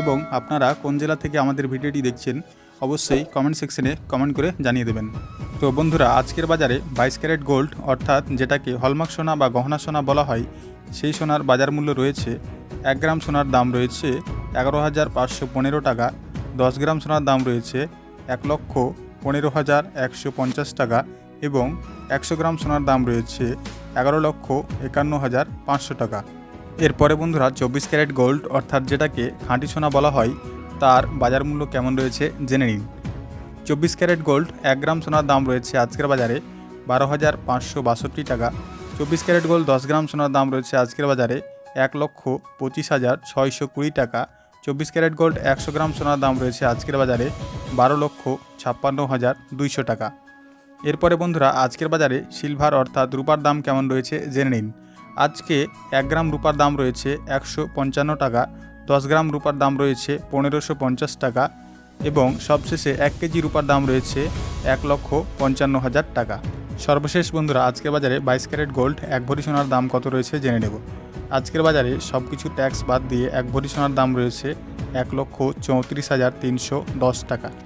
এবং আপনারা কোন জেলা থেকে আমাদের ভিডিওটি দেখছেন, অবশ্যই কমেন্ট সেকশনে কমেন্ট করে জানিয়ে দেবেন। তো বন্ধুরা, আজকের বাজারে বাইশ ক্যারেট গোল্ড অর্থাৎ যেটাকে হলমার্ক সোনা বা গহনা সোনা বলা হয়, সেই সোনার বাজার মূল্য রয়েছে এক গ্রাম সোনার দাম রয়েছে এগারো হাজার পাঁচশো পনেরো টাকা, দশ গ্রাম সোনার দাম রয়েছে এক লক্ষ পনেরো হাজার একশো পঞ্চাশ টাকা এবং একশো গ্রাম সোনার দাম রয়েছে এগারো লক্ষ একান্ন হাজার পাঁচশো টাকা। এরপরে বন্ধুরা চব্বিশ ক্যারেট গোল্ড, অর্থাৎ যেটাকে খাঁটি সোনা বলা হয়, তার বাজার মূল্য কেমন রয়েছে জেনে নিন। চব্বিশ ক্যারেট গোল্ড, এক গ্রাম সোনার দাম রয়েছে আজকের বাজারে বারো হাজার পাঁচশো বাষট্টি টাকা। চব্বিশ ক্যারেট গোল্ড, দশ গ্রাম সোনার দাম রয়েছে আজকের বাজারে এক লক্ষ পঁচিশ হাজার ছয়শো কুড়ি টাকা। চব্বিশ ক্যারেট গোল্ড, একশো গ্রাম সোনার দাম রয়েছে আজকের বাজারে বারো লক্ষ ছাপ্পান্ন হাজার দুইশো টাকা। এরপরে বন্ধুরা আজকের বাজারে সিলভার, অর্থাৎ রূপার দাম কেমন রয়েছে জেনে নিন। আজকে এক গ্রাম রূপার দাম রয়েছে একশো পঞ্চান্ন টাকা, দশ গ্রাম রূপার দাম রয়েছে পনেরোশো পঞ্চাশ টাকা এবং সবশেষে এক কেজি রূপার দাম রয়েছে এক লক্ষ পঞ্চান্ন হাজার টাকা। সর্বশেষ বন্ধুরা, আজকের বাজারে বাইশ ক্যারেট গোল্ড, এক ভরি সোনার দাম কত রয়েছে জেনে নেব। আজকের বাজারে সব কিছু ট্যাক্স বাদ দিয়ে এক ভরি সোনার দাম রয়েছে এক লক্ষ চৌত্রিশ হাজার তিনশো দশ টাকা।